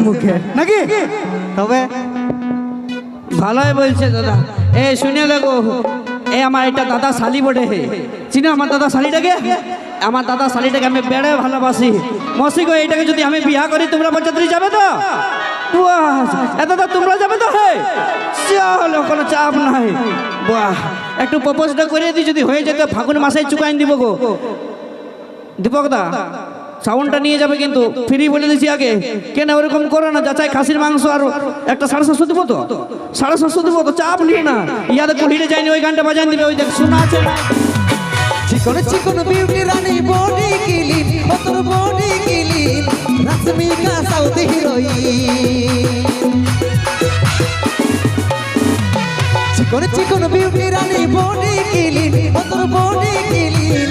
মুখে। নাকি? তবে ভালোই বলছে দাদা। এ, শুনে দেখো, এ, আমার এটা দাদা শালি বটে হে। চিনো আমার দাদা শালিটাকে? আমার দাদা শালিটাকে আমি বেড়ে ভালোবাসি। মসি গো, এইটাকে যদি আমি বিয়া করি, তোমরা পঞ্চায়েত যাবে তো? দাদা, তোমরা যাবে তো হে? চলো, কোনো চাপ নাই। বাহ, একটু প্রপোজটা করে দিই, যদি হয়ে যেত, ফাগুন মাসে চুকাইন দিব গো। দীপক দা সাউন্ডটা নিয়ে যাবে কিন্তু। ফ্রি বলে দিছি আগে। কেন ওরকম করো না? যাচাই খাসির মাংস আর একটা সাড়ে সাতশো দিব তো? সাড়ে সাতশো দিব তো? চাপ নিয়ে না। ইয়াদের কুড়িতে যায়নি, ওই গানটা বাজান দিবে, ওই দেখ, শোনা আছে না? চিকন চিকন বিউটি রানী, body killing অতর body killing Rashmika south heroine. চিকন চিকন বিউটি রানী, বডি কিলিন অতর বডি কিলিন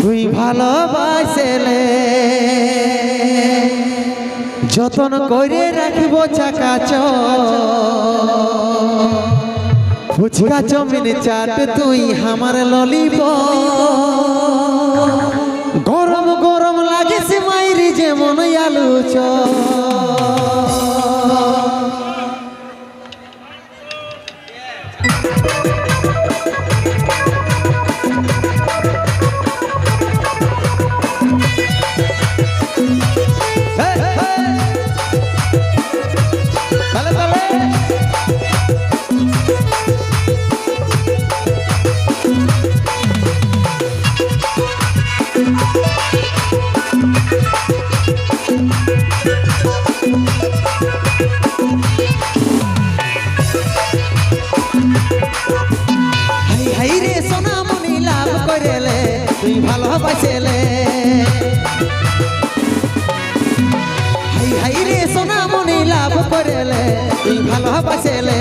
তুই ভালোবাসেলে। যতন করে রাখিব চাকাচ ফুচকা চমিন চাট তুই আমার ললিপ গরম গরম লাগে মাইরি যেমন আলু চপ। করেলে তুই ভালোবাসেলে। হাই রে সোনামণি লাভ করেলে, তুই ভালোবাসেলে।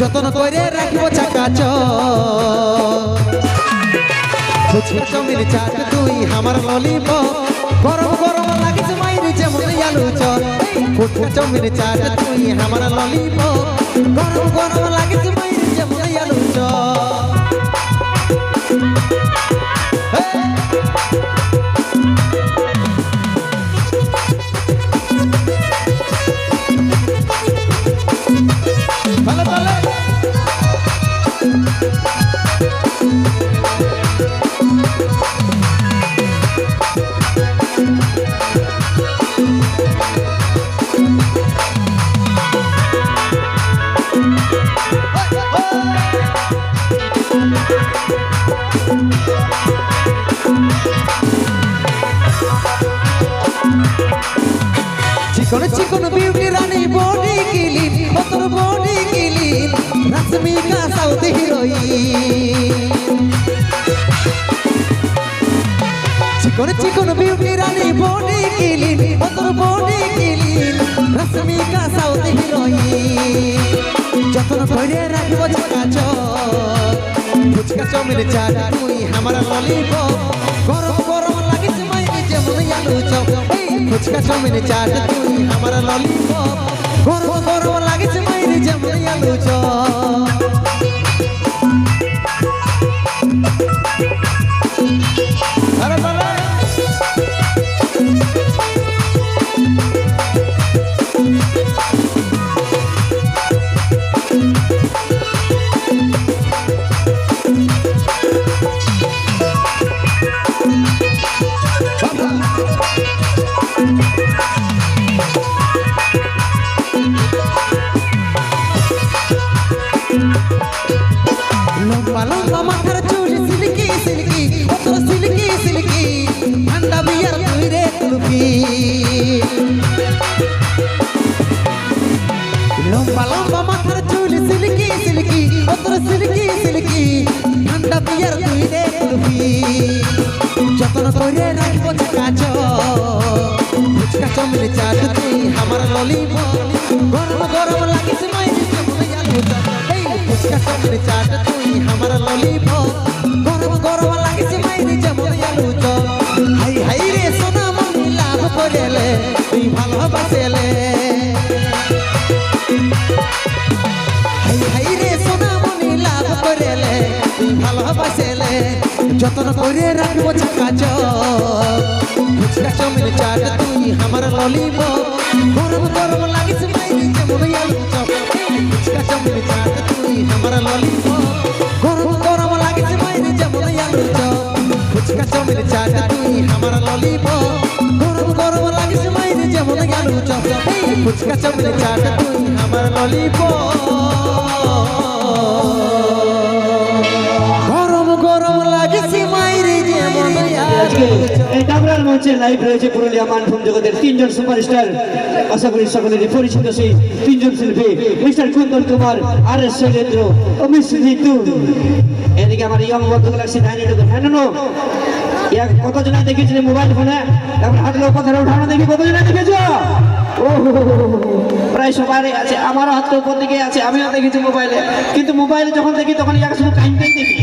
যতন করে রাখব চাকাচ চমিন চাট তুই আমার ললিপ গরম গরম লাগিস মাইরি যেমন আলু চাট তুই আমার গরম গরম মাইরি যেমন আলু চিকন বিউটি রানী body killing অতর body killing Rashmika south heroine. চিকন চিকন বিউটি রানী body killing অতর body killing Rashmika south heroine. যতন করে রাখব চকাচ ফুচকা চাউমিন চাট তুই আমার ললিপপ গরম গরম আলু চপ। ফুচকা চাউমিন চাট তুই আমার ললিপপ গরম গরম লাগিস মাইরে যেমন আলু চপ ফুচকা চমিন চাট তুই আমার ললিপ গরম গরম লাগিস মাইনি চাট তুই আমার ললিপপ গরম গরম লাগিছে মাইরে যেমন আলু চপ হাই হাই রে সোনা মনি লাভ করেলে, তুই ভালোবাসেলে। হাই হাই রে সোনা মনি লাভ করেলে, তুই ভালোবাসেলে। যতন করে রাখব কাজ ফুচকা চাউমিন চাট তুই আমার ললিপপ গরম গরম লাগিছে মাইরে যেমন আলু চপ ফুচকা চাউমিন চাট তুই আমার ললিব গরম গরম লাগিছে মাইরে যেমন আলু চপ ফুচকা চাউমিন চাট তুই আমার ললিব গরম গরম লাগিছে মাইরে যেমন আলু চপ ফুচকা চাউমিন চাট তুই আমার ললিপপ মঞ্চে লাইভ রয়েছে পুরুলিয়া মানভূম জগতের তিনজন সুপারস্টার আশা করি সকলেরই পরিচিত সেই তিনজন শিল্পী, mister Kundan Kumar, R S Shailendra ও মিস ঋতু এদিকে আমার ইয়ং বন্ধু লাগছে ডাইনি টুকু হ্যাঁ নো কতজনা দেখেছি মোবাইল ফোনে তারপর হাত লোক কথা উঠানো দেখি কতজনা দেখেছ? প্রায় সবারই আছে, আমারও হাত উপর দিকে আছে, আমিও দেখেছি মোবাইলে কিন্তু মোবাইলে যখন দেখি, তখন ইয়াকে শুধু কাইনতেই দেখি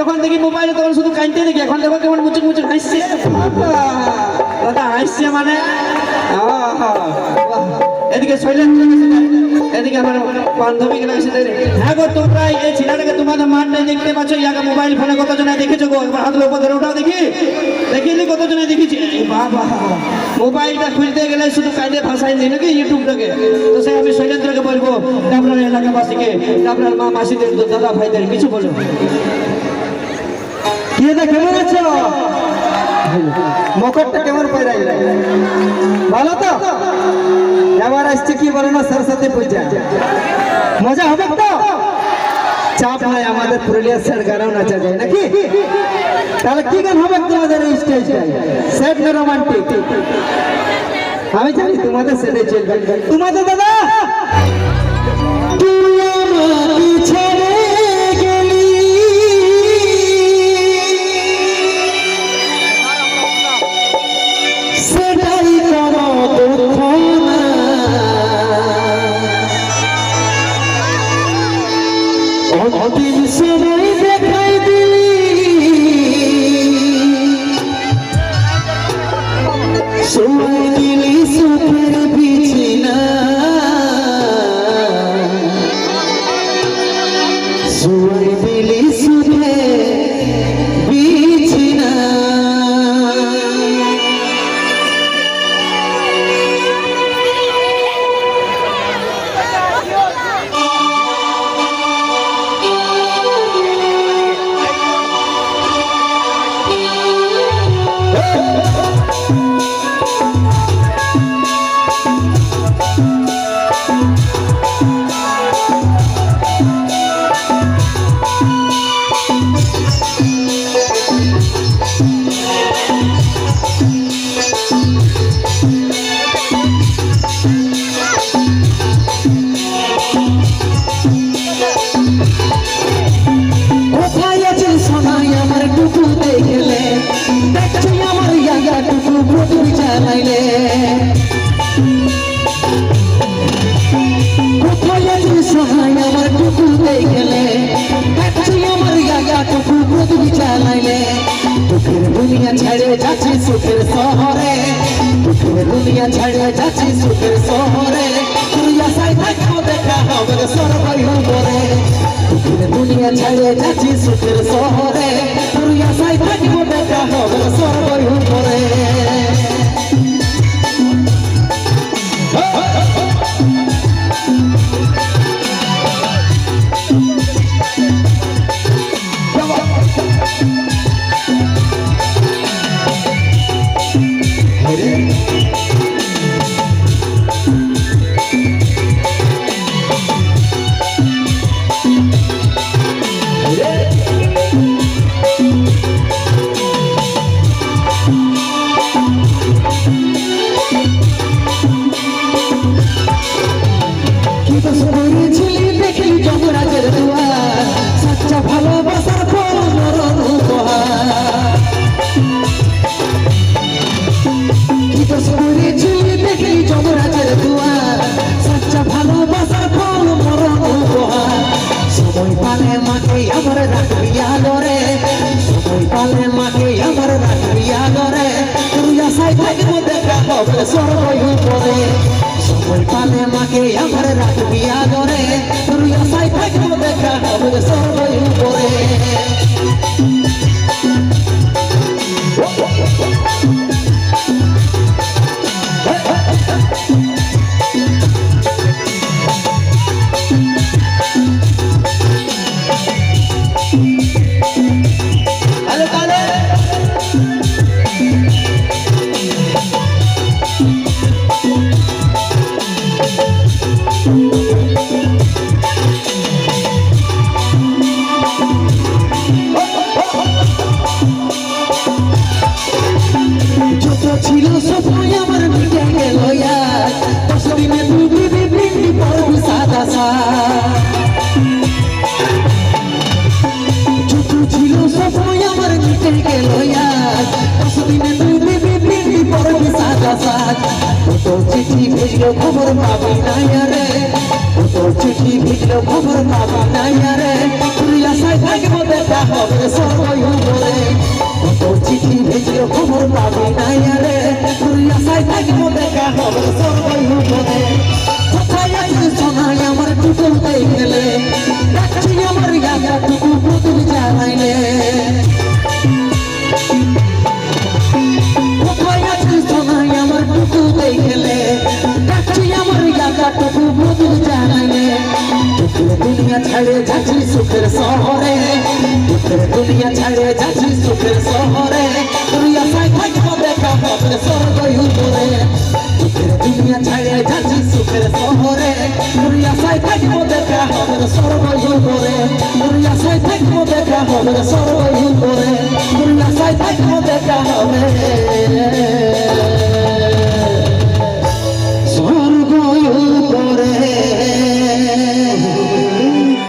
যখন দেখি মোবাইলে, তখন শুধু কাইনতেই দেখি। এখন দেখো কেমন মুচুক মুচুক হাসছে। দাদা হাসছে মানে? এদিকে শৈলেন্দ্র গেছে না? এদিকে বান্ধবী গেলে? হ্যাঁ এই ছেলেটাকে তোমাদের দেখতে ইয়াকে মোবাইল গো? মোবাইলটা খুলতে গেলে শুধু নাকি ইউটিউবটাকে? তো শৈলেন্দ্রকে বলব আপনার এলাকাবাসীকে আপনার মা মাসিদের দাদা ভাইদের কিছু বলুন কি কেমন আছো মকরটা কেমন পাইরাই ভালো তো? এবার আসছে কি বলে না, সরস্বতী পূজা। মজা হবে তো? চাপ নাই, আমাদের পুরুলিয়া স্যার গানও নাচা যায়, নাকি? তাহলে কি গান হবে তোমাদের এই স্টেজটায় স্যাড না রোমান্টিক আমি জানি তোমাদের সেটাই চলবে। তোমাদের দাদা? সময় দিলি দুনিয়া ছেড়ে যাচ্ছি সুখের শহরে। দুঃখের দুনিয়া ছেড়ে যাচ্ছি সুখের শহরে। তুই আশায় থাকব দেখা হবে সরবাই উপরে। দুঃখের দুনিয়া ছেড়ে যাচ্ছি সুখের শহরে। তুই আশায় থাকব দেখা হবে সরবাই উপরে। তুই দিবি বৃদ্ধি পড়বি সাদা সার কত চিঠি ভেজলো খবর পাবি না রে কত চিঠি ভেজলো খবর পাবি না রে তুই আশায় থাকব দেখা হবে সবাই উপরে কত চিঠি ভেজলো খবর পাবি না রে তুই আশায় থাকব দেখা হবে সবাই উপরে কোথায় আছিস সোনাই আমার টুকুর দেখলে ডাকছি আমার গাগা টুকু প্রতুল জানাইলে টুকু দেখলে ডাকছি আমার গাগা টুকু প্রতুল জানাইলে দুঃখের দুনিয়া ছাড়ে যাচ্ছি সুখের শহরে। দুঃখের দুনিয়া ছাড়ে যাচ্ছি সুখের শহরে।